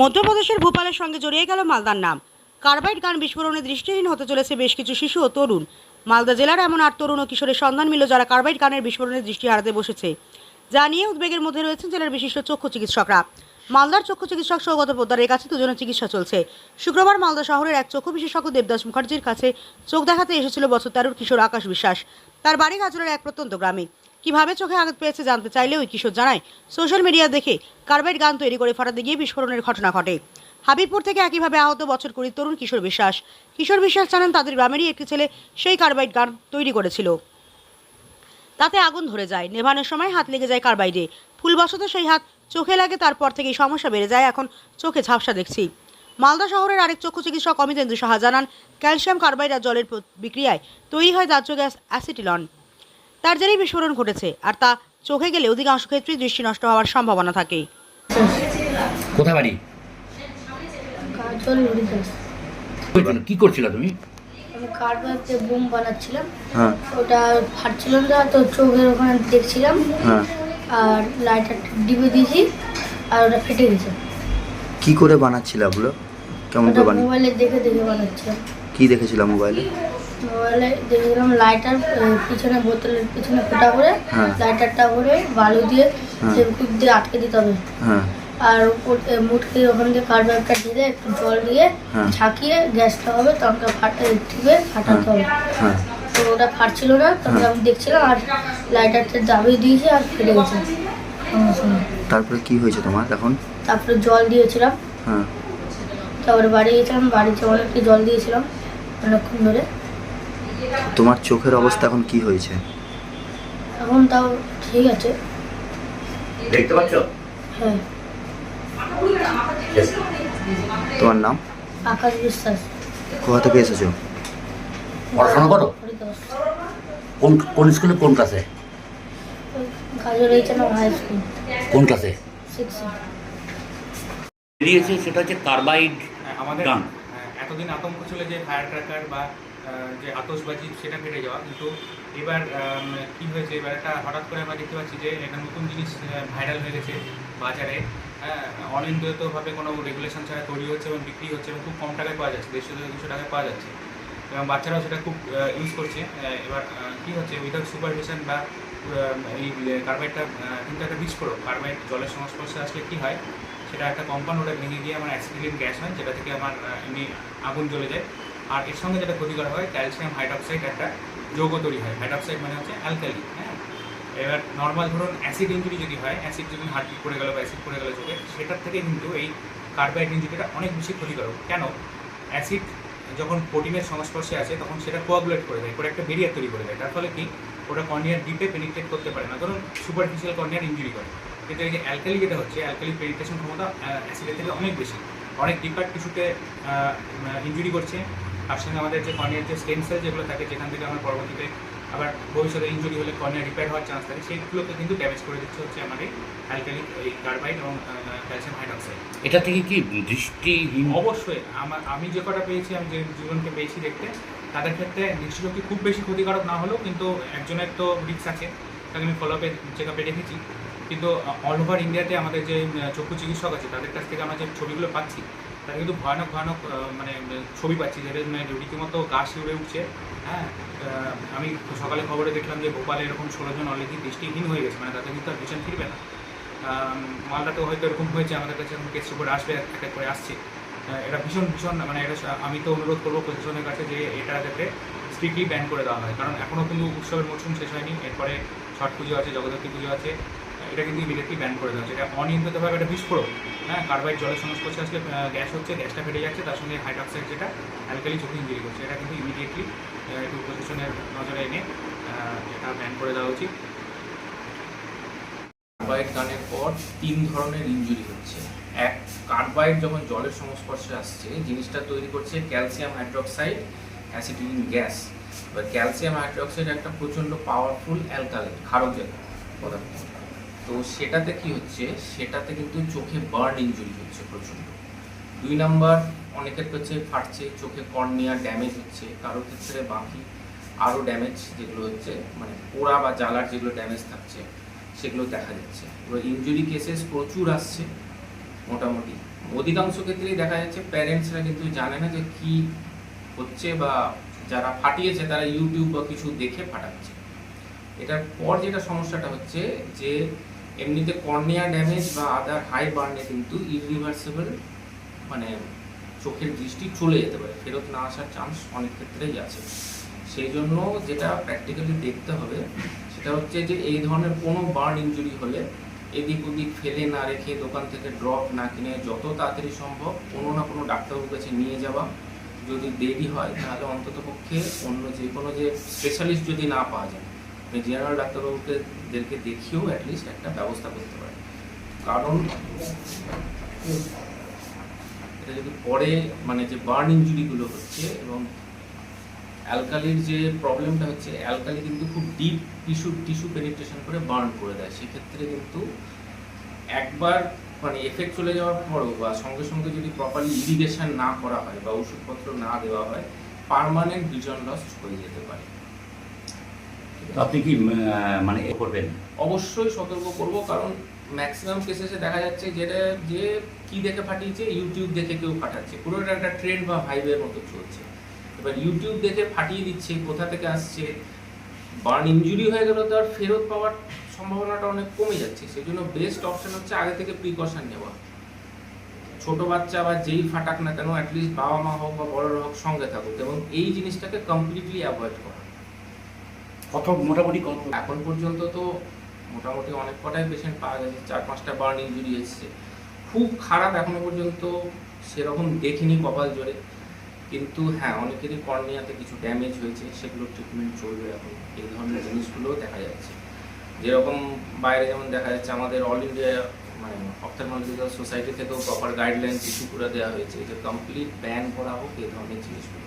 মধ্যপ্রদেশের ভোপালের সঙ্গে জড়িয়ে গেল মালদার নাম। কার্বাইড গান বিস্ফোরণে দৃষ্টিহীন হতে চলেছে বেশ কিছু শিশু ও তরুণ। মালদা জেলার এমন আট তরুণ ও কিশোরের সন্ধান মিলল যারা কার্বাইড গানের বিস্ফোরণে দৃষ্টি হারাতে বসেছে। যা নিয়ে উদ্বেগের মধ্যে রয়েছেন জেলার বিশিষ্ট চক্ষু চিকিৎসকরা। মালদার চক্ষু চিকিৎসক সৌগত পোদ্দারের কাছে দুজনের চিকিৎসা চলছে। শুক্রবার মালদা শহরের এক চক্ষু বিশেষজ্ঞ দেবদাস মুখার্জির কাছে চোখ দেখাতে এসেছিল বছর তেরোর কিশোর আকাশ বিশ্বাস। তার বাড়ি গাজরের এক প্রত্যন্ত গ্রামে। কীভাবে চোখে আঘাত পেয়েছে জানতে চাইলে ওই কিশোর জানায়, সোশ্যাল মিডিয়া দেখে কার্বাইড গান তৈরি করে ফাটাতে গিয়ে বিস্ফোরণের ঘটনা ঘটে। হাবিবপুর থেকে একইভাবে আহত বছর কুড়ি তরুণ কিশোর বিশ্বাস। কিশোর বিশ্বাস জানান, তাদের গ্রামেরই একটি ছেলে সেই কার্বাইড গান তৈরি করেছিল। তাতে আগুন ধরে যায়। নেভানোর সময় হাত লেগে যায় কার্বাইডে ফুলবশত সেই হাত চোখে লাগে, তারপর থেকেই সমস্যা বেড়ে যায়। এখন চোখে ঝাপসা দেখছি। মালদা শহরের আরেক চক্ষু চিকিৎসক অমিতেন্দু সাহা জানান, ক্যালসিয়াম কার্বাইড আর জলের বিক্রিয়ায় তৈরি হয় দাহ্য গ্যাস অ্যাসিটিলন। তার জেরেই বিস্ফোরণ ঘটেছে আর তা চোখে গেলে অধিকাংশ ক্ষেত্রেই দৃষ্টি নষ্ট হওয়ার সম্ভাবনা থাকে। কোথায় বাড়ি? কি করছিল তুমি? আমি কার্বাইতে বোম বানাচ্ছিলাম হ্যাঁ। ওটা ফাটছিল না তো চোখের ওখানে দেখছিলাম। হ্যাঁ। আর লাইটার ডিবে দিয়েছি আর ওটা ফেটে গেছে। কি করে বানাচ্ছিল ওগুলো? কেমন করে বানিয়ে মোবাইলে দেখে দেখে বানাচ্ছিলাম। কি দেখেছিলাম মোবাইলে? মোবাইলে দেখেছিলাম লাইটার পিছনে বোতলের পিছনে ফোটা করে হ্যাঁ। লাইটারটা করে বালু দিয়ে হ্যাঁ। দিয়ে আটকে দিতে হবে। হ্যাঁ। আর উপর মুটকে ওখান থেকে কার্বাইডটা ঢেলে একটু জল দিয়ে হ্যাঁ। ঝাঁকিয়ে গ্যাসটা হবে তখন ফাটা টিপে ফাটাতে হবে। হ্যাঁ। তো ওটা ফাটছিল না তখন আমি দেখছিলাম আর লাইটারটা দাবিয়ে দিয়েছি আর ফেটে গেছে। তারপরে কি হয়েছে তোমার এখন? তারপরে জল দিয়েছিলাম। হ্যাঁ। তারপরে বাড়ি গেছিলাম বাড়িতে অনেকটা জল দিয়েছিলাম অনেকক্ষণ ধরে। তোমার চোখের অবস্থা এখন কি হয়েছে? এখন তাও ঠিক আছে। দেখতে পাচ্ছ? হ্যাঁ। তোমার নাম? আকাশ বিশ্বাস। কোথা থেকে এসেছ? পড়াশোনা করো? কোন কোন স্কুলে কোন ক্লাসে? হাই স্কুল কোন ক্লাসে? বেরিয়েছে সেটা হচ্ছে কার্বাইড হ্যাঁ, আমাদের গান। হ্যাঁ, এতদিন আতঙ্ক ছিল যে ফায়ার ক্র্যাকার বা যে আতসবাজি সেটা কেটে যাওয়া। কিন্তু এবার কি হয়েছে? এবার একটা হঠাৎ করে আমরা দেখতে পাচ্ছি যে একটা নতুন জিনিস ভাইরাল হয়ে গেছে বাজারে। হ্যাঁ অনিয়ন্ত্রিতভাবে কোনো রেগুলেশন ছাড়া তৈরি হচ্ছে এবং বিক্রি হচ্ছে এবং খুব কম টাকায় পাওয়া যাচ্ছে, দেড়শো থেকে দুশো টাকায় পাওয়া যাচ্ছে। এবং বাচ্চারাও সেটা খুব ইউজ করছে। এবার কি হচ্ছে? উইদাউট সুপারভিশন বা এই কার্বাইডটা কিন্তু একটা বিস্ফোরক। কার্বাইড জলের সংস্পর্শে আসলে কী হয়? সেটা একটা কম্পাউন্ড ওটা ভেঙে গিয়ে আমার অ্যাক্সিডেন্ট গ্যাস হয়, যেটা থেকে আমার এমনি আগুন জ্বলে যায়। আর এর সঙ্গে যেটা ক্ষতিকর হয় ক্যালসিয়াম হাইড্রক্সাইড একটা যৌগ তৈরি হয়। হাইড্রক্সাইড মানে হচ্ছে অ্যালকালি হ্যাঁ? এবার নর্মাল ধরুন অ্যাসিড ইঞ্জুরি যদি হয় অ্যাসিড যদি হার্ট পড়ে গেল বা অ্যাসিড পড়ে গেল চোখে, সেটার থেকে কিন্তু এই কার্বাইড ইঞ্জুরিটা অনেক বেশি ক্ষতিকারক কেন? অ্যাসিড যখন প্রোটিনের সংস্পর্শে আছে তখন সেটা কোয়াগুলেট করে দেয়, করে একটা বেরিয়ার তৈরি করে দেয়। তার ফলে কি? ওটা কর্নিয়ার ডিপে পেনিট্রেট করতে পারে না। ধরুন সুপারফিশিয়াল কর্নিয়ার ইঞ্জুরি করে। কিন্তু এই যে অ্যালকালি যেটা হচ্ছে অ্যালকালি পেনিট্রেশন ক্ষমতা অ্যাসিডের থেকে অনেক বেশি। অনেক ডিপার টিস্যুতে ইঞ্জুরি করছে। তার সঙ্গে আমাদের যে কর্নিয়ার যে স্টেম সেল যেগুলো থাকে যেখান থেকে আমার পরবর্তীতে আবার ভবিষ্যতে ইঞ্জুরি হলে কর্নিয়া রিপেয়ার হওয়ার চান্স থাকে সেইগুলোকে কিন্তু ড্যামেজ করে দিচ্ছে হচ্ছে আমাদের অ্যালকালি এই কার্বাইড এবং ক্যালসিয়াম হাইড্রক্সাইড এটা থেকে কি দৃষ্টি অবশ্যই আমার আমি যে কটা পেয়েছি আমি যে জীবনকে পেয়েছি দেখতে তাদের ক্ষেত্রে দৃষ্টিশক্তি খুব বেশি ক্ষতিকারক না হলেও কিন্তু একজনের তো রিক্স আছে তাকে আমি ফলো আপে চেক আপে রেখেছি কিন্তু অল ওভার ইন্ডিয়াতে আমাদের যে চক্ষু চিকিৎসক আছে তাদের কাছ থেকে আমরা যে ছবিগুলো পাচ্ছি তারা কিন্তু ভয়ানক ভয়ানক মানে ছবি পাচ্ছি যেটা মানে রীতিমতো গা শিউরে উঠছে হ্যাঁ? আমি সকালে খবরে দেখলাম যে ভোপালে এরকম ষোলো জন অলরেডি দৃষ্টিহীন হয়ে গেছে মানে তাদের কিন্তু আর ভিশন ফিরবে না। মালদাতেও হয়তো এরকম হয়েছে, আমাদের কাছে এখন কেস রিপোর্ট আসবে, এক এক করে আসছে। এটা ভীষণ ভীষণ মানে এটা আমি তো অনুরোধ করব প্রশাসনের কাছে যে এটা যাতে স্ট্রিক্টলি ব্যান করে দেওয়া হয়। কারণ এখনও কিন্তু উৎসবের মরশুম শেষ হয়নি, এরপরে ছট পুজো আছে, জগদ্ধাত্রী পুজো আছে এটা কিন্তু ইমিডিয়েটলি ব্যান করে দেওয়া হচ্ছে। এটা অনিয়ন্ত্রিতভাবে একটা বিস্ফোরক। হ্যাঁ কার্বাইড জলের সংস্পর্শে আজকে গ্যাস হচ্ছে, গ্যাসটা ফেটে যাচ্ছে, তার সঙ্গে হাইড্রক্সাইড যেটা অ্যালকালি চোখে ইঞ্জুরি করছে, এটা কিন্তু ইমিডিয়েটলি একটু প্রশাসনের নজরে এনে এটা ব্যান করে দেওয়া উচিত। কার্বাইড গানের পর তিন ধরনের ইঞ্জুরি হচ্ছে। এক, কার্বাইড যখন জলের সংস্পর্শে আসছে, জিনিসটা তৈরি করছে ক্যালসিয়াম হাইড্রক্সাইড অ্যাসিডিন গ্যাস এবার ক্যালসিয়াম হাইড্রক্সাইড একটা প্রচণ্ড পাওয়ারফুল অ্যালকালি ক্ষারক জাতীয় পদার্থ। তো সেটাতে কি হচ্ছে? সেটাতে কিন্তু চোখে বার্ন ইনজুরি হচ্ছে প্রচণ্ড। দুই নাম্বার, অনেকের কাছে ফাটছে, চোখে কর্নিয়া ড্যামেজ হচ্ছে, কারোর ক্ষেত্রে বাকি আরও ড্যামেজ যেগুলো হচ্ছে মানে পোড়া বা জ্বালার যেগুলো ড্যামেজ থাকছে, সেগুলো দেখা যাচ্ছে। এবার ইনজুরি কেসেস প্রচুর আসছে, মোটামুটি। অধিকাংশ ক্ষেত্রেই দেখা যাচ্ছে প্যারেন্টসরা কিন্তু জানে না যে কি হচ্ছে বা যারা ফাটিয়েছে, তারা ইউটিউব বা কিছু দেখে ফাটাচ্ছে। এটার পর যেটা সমস্যাটা হচ্ছে যে এমনিতে কর্নিয়া ড্যামেজ বা আদার হাই বার্নে কিন্তু ইরিভার্সিবল মানে চোখের দৃষ্টি চলে যেতে পারে, ফেরত না আসার চান্স অনেক ক্ষেত্রেই আছে। সেই জন্য যেটা প্র্যাকটিক্যালি দেখতে হবে, সেটা হচ্ছে যে এই ধরনের কোনো বার্ন ইনজুরি হলে এদিক ওদিক ফেলে না রেখে দোকান থেকে ড্রপ না কিনে যত তাড়াতাড়ি সম্ভব কোনো না কোনো ডাক্তারবাবুর কাছে নিয়ে যাওয়া। যদি দেরি হয়, তাহলে অন্তত পক্ষে অন্য যে কোনো যে স্পেশালিস্ট যদি না পাওয়া যায় জেনারেল ডাক্তারবাবুকে দেরকে দেখিয়েও অ্যাটলিস্ট একটা ব্যবস্থা করতে পারে কারণ, এটা যদি পরে মানে যে বার্ন ইঞ্জুরিগুলো হচ্ছে এবং অ্যালকালির যে প্রবলেমটা হচ্ছে অ্যালকালি কিন্তু খুব ডিপ টিস্যু টিস্যু পেনিট্রেশন করে বার্ন করে দেয়। সেক্ষেত্রে কিন্তু একবার মানে এফেক্ট চলে যাওয়ার পরও বা সঙ্গে সঙ্গে যদি প্রপারলি ইরিগেশন না করা হয় বা ওষুধপত্র না দেওয়া হয় পার্মানেন্ট ভিজন লস হয়ে যেতে পারে। আপনি কি মানে এ করবেন? অবশ্যই সতর্ক করব, কারণ ম্যাক্সিমাম কেসেসে দেখা যাচ্ছে যেটা যে কি দেখে ফাটিয়েছে ইউটিউব দেখে কেউ ফাটাচ্ছে। পুরো একটা ট্রেন্ড বা ভাইবের মতো চলছে। এবার ইউটিউব দেখে ফাটিয়ে দিচ্ছে, কোথা থেকে আসছে বার্ন ইঞ্জুরি হয়ে গেলে, তো আর ফেরত পাওয়ার সম্ভাবনাটা অনেক কমে যাচ্ছে। সেই জন্য বেস্ট অপশন হচ্ছে আগে থেকে প্রিকশন নেওয়া। ছোট বাচ্চা বা যেই ফাটাক না কেন অ্যাটলিস্ট বাবা মা হোক বা বড়রা হোক সঙ্গে থাকুক এবং এই জিনিসটাকে কমপ্লিটলি অ্যাভয়েড করা। কত, মোটামুটি কত? এখন পর্যন্ত তো মোটামুটি অনেক কটাই পেশেন্ট পাওয়া গেছে, চার পাঁচটা বার্ন ইঞ্জুরি এসছে। খুব খারাপ এখনও পর্যন্ত সেরকম দেখিনি কপাল জোরে কিন্তু হ্যাঁ অনেকেরই কর্নিয়াতে কিছু ড্যামেজ হয়েছে সেগুলোর ট্রিটমেন্ট চলবে এখন। এই ধরনের জিনিসগুলোও দেখা যাচ্ছে। যেরকম বাইরে যেমন দেখা যাচ্ছে, আমাদের অল ইন্ডিয়া মানে অপথালমোলজিক্যাল সোসাইটি থেকেও প্রপার গাইডলাইন ইস্যু করে দেওয়া হয়েছে। যে কমপ্লিট ব্যান করা হোক, এই ধরনের জিনিসগুলো।